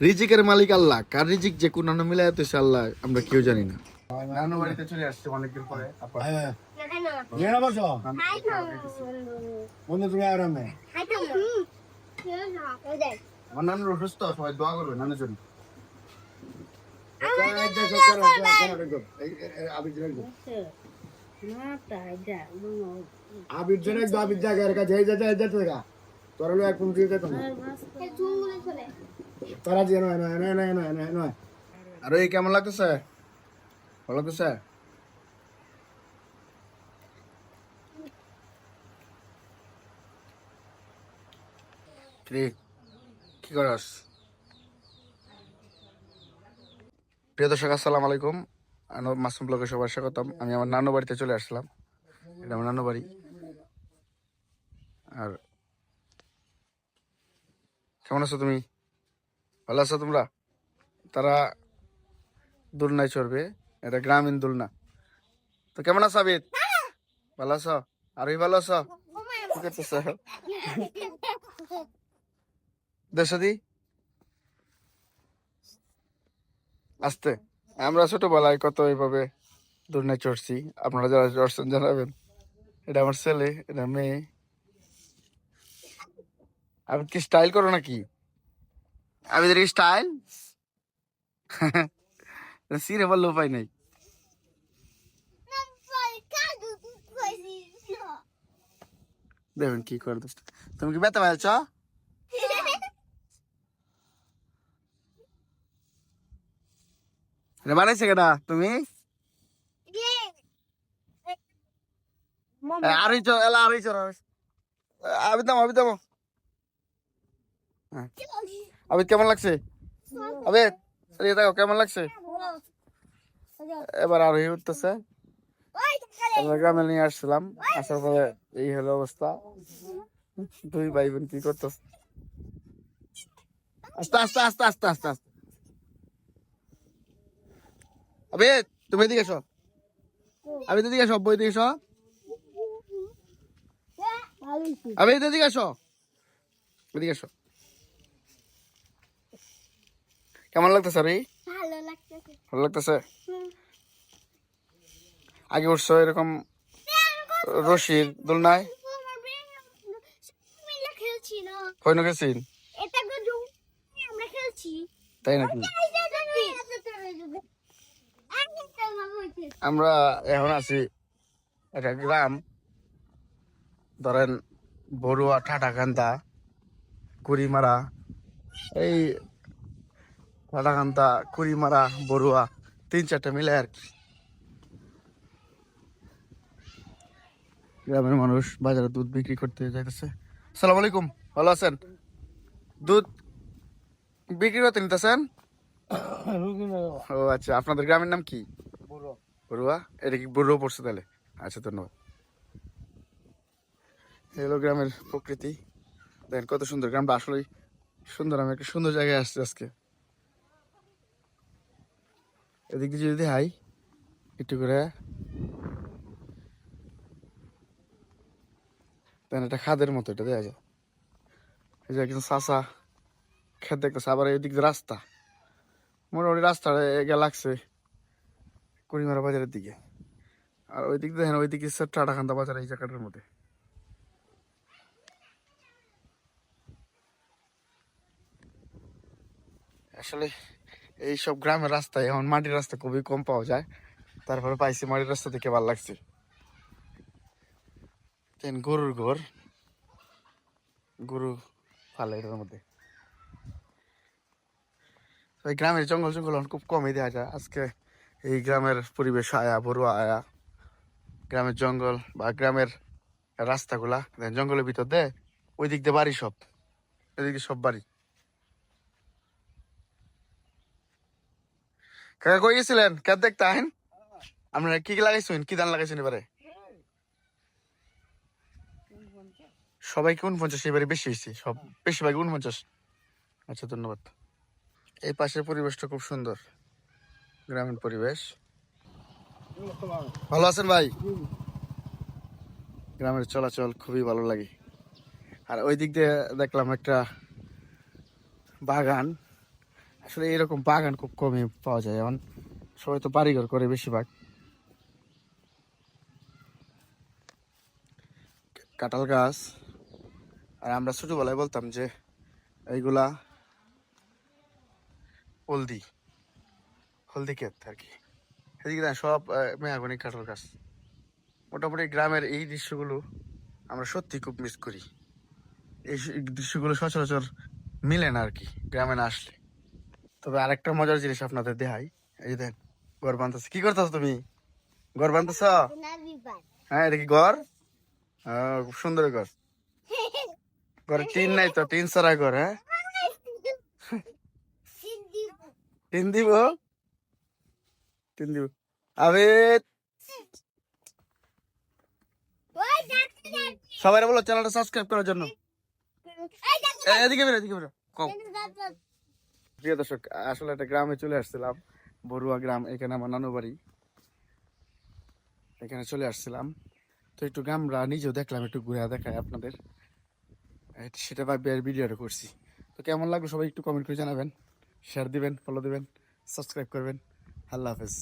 রিজিকের মালিক আল্লাহ। কার রিজিক যে কোন মিলাই তো আল্লাহ আমরা কেউ জানি না। নানু বাড়িতে চলে আসছে অনেকদিন পরে হ্যাঁ। কেন বন্ধু তুমি আরামে। কেন আমার নানুর অসুস্থ সবাই দোয়া করবে নানুর জন্য। আবির জন্য আবির জায়গায় তোর হলো এক পঞ্চ যেত না চুল চলে এই কেমন লাগতেছে? ভালো লাগতেছে? কি করস? প্রিয় দর্শক, আসসালামু আলাইকুম। মাসুম ব্লগে সবার স্বাগতম। আমি আমার নানু বাড়িতে চলে আসলাম। এটা আমার নানু বাড়ি। আর কেমন আছো তুমি? ভালো আছো তোমরা? তারা দোলনায় চড়বে এটা গ্রামীণ দোলনা। তো কেমন আছো আবিদ? ভালো আছো? আরোই ভালো আছো? কি করতেছ? দেশাদি? আস্তে। আমরা ছোটবেলায় কত এইভাবে দোলনায় চড়ছি, আপনারা যারা চড়ছেন জানাবেন। এটা আমার ছেলে, এটা মেয়ে। আপনি কি স্টাইল করো নাকি? আবিদের স্টাইল সিরে বলল উপায় নাই। দেখুন কি করে দোস্ত। তুমি কি ব্যথা পাইছ এটা বানাইছে কেটা তুমি? আরই চো এলা আরই চো আবি দাম আবি দাম আবিদ, কেমন লাগছে? আবিদ, এদিকে দেখো কেমন লাগছে? এবার আরোহী উঠতেছে। আমরা গ্রামে নিয়ে আসছিলাম, আসার পরে এই হলো অবস্থা। দুই ভাই বোন কি করতেছে? আস্তে আস্তে আস্তে আস্তে আস্তে আস্তে। আবে তুমি এদিকে এসো। আমি এদিকে এসো বই দিকে এসো। আমি এদিকে এসো। এদিকে এসো। কেমন লাগতেছে রে ভালো লাগতেছে। ভালো লাগতেছে? আগে উঠছো এরকম রশির দোলনায়? কইন গেছিন তাই নাকি? আমরা এখন আছি একটা গ্রাম। ধরেন বড়ুয়া ঠাটাকান্তা কুড়িমারা এই ঠাটাকান্তা কুড়িমারা বড়ুয়া তিন চারটা মিলে আর কি। গ্রামের মানুষ বাজারে দুধ বিক্রি করতে যাইতেছে। সালাম আলাইকুম ভালো আছেন? দুধ বিক্রি করতে নিতেছেন? ও আচ্ছা আপনাদের গ্রামের নাম কি? বড়ুয়া। এটা কি বড়ুয়া পড়ছে তাহলে? আচ্ছা ধন্যবাদ। এই গ্রামের প্রকৃতি। দেখেন কত সুন্দর গ্রামটা আসলেই সুন্দর আমি একটা সুন্দর জায়গায় আসছি আজকে। এদিক দিয়ে যদি হাই একটু করে দেখেন এটা খাদের মতো এটা, দেখা যায় এই যে একজন চাষা খেত দেখতেছে, আবার এদিক রাস্তা। মোটামুটি রাস্তা লাগছে কুড়িমারা বাজারের দিকে। আর ওই দিক দেখেন ওই দিকে টাটাখান্দা বাজার এই জায়গাটার মধ্যে। আসলে এই সব গ্রামের রাস্তায়, এখন মাটির রাস্তা খুবই কম পাওয়া যায়। তারপরে পাইছি মাটির রাস্তা দেখে ভালো লাগছে। গরুর ঘর। গরু ফালে এটার মধ্যে। এই গ্রামের জঙ্গল জঙ্গল এখন খুব কমই দেখা যায়। আজকে এই গ্রামের পরিবেশ আয়া, বড়ুয়া আয়া। গ্রামের জঙ্গল বা গ্রামের রাস্তাগুলা, জঙ্গলের ভিতর দে ওই দিক দিয়ে বাড়ি সব। এদিকে সব বাড়ি। কাকা কই গেছিলেন? কার দেখতে আহেন? আপনারা কি কি লাগাইছেন? কি ধান লাগাইছেন এবারে? সবাই কি উনপঞ্চাশ এবারে বেশি হয়েছে। সব বেশিরভাগ উনপঞ্চাশ আচ্ছা ধন্যবাদ। এই পাশের পরিবেশটা খুব সুন্দর। গ্রামীণ পরিবেশ। ভালো আছেন ভাই? গ্রামের চলাচল খুবই ভালো লাগে। আর ওই দিক দিয়ে দেখলাম একটা বাগান। আসলে এরকম বাগান খুব কমই পাওয়া যায়। এখন সবাই তো বাড়িঘর করে বেশিরভাগ। কাঁঠাল গাছ। আর আমরা ছোটবেলায় বলতাম যে এইগুলা হলদি। হলদি ক্ষেত আর কি। এদিকে না সব মেয়াগনি কাঁঠাল গাছ। মোটামুটি গ্রামের এই দৃশ্যগুলো আমরা সত্যি খুব মিস করি। এই দৃশ্যগুলো সচরাচর মিলে না আর কি, গ্রামে না আসলে। তবে আরেকটা মজার জিনিস আপনাদের দেখাই। এই দেন ঘর বানতেছ। কি করতেছ তুমি? ঘর বানতেছ? হ্যাঁ এটা কি ঘর? খুব সুন্দর ঘর। ঘরে টিন নাই তো, টিন সারা ঘর হ্যাঁ? টিন দিব? টিন দিব। আবে! সবাই বলো, চ্যানেলটা সাবস্ক্রাইব করার জন্য। এদিকে বেরো এদিকে বেরো। কম প্রিয় দর্শক, আসলে একটা গ্রামে চলে আসছিলাম, বড়ুয়া গ্রাম, এখানে আমার নানু বাড়ি। এখানে চলে আসছিলাম। তো একটু গ্রামরা নিজেও দেখলাম, একটু ঘুরে দেখায় আপনাদের। সেটা ভাবি আর ভিডিওটা করছি। তো কেমন লাগল সবাই একটু কমেন্ট করে জানাবেন শেয়ার দিবেন ফলো দিবেন সাবস্ক্রাইব করবেন। আল্লাহ হাফেজ।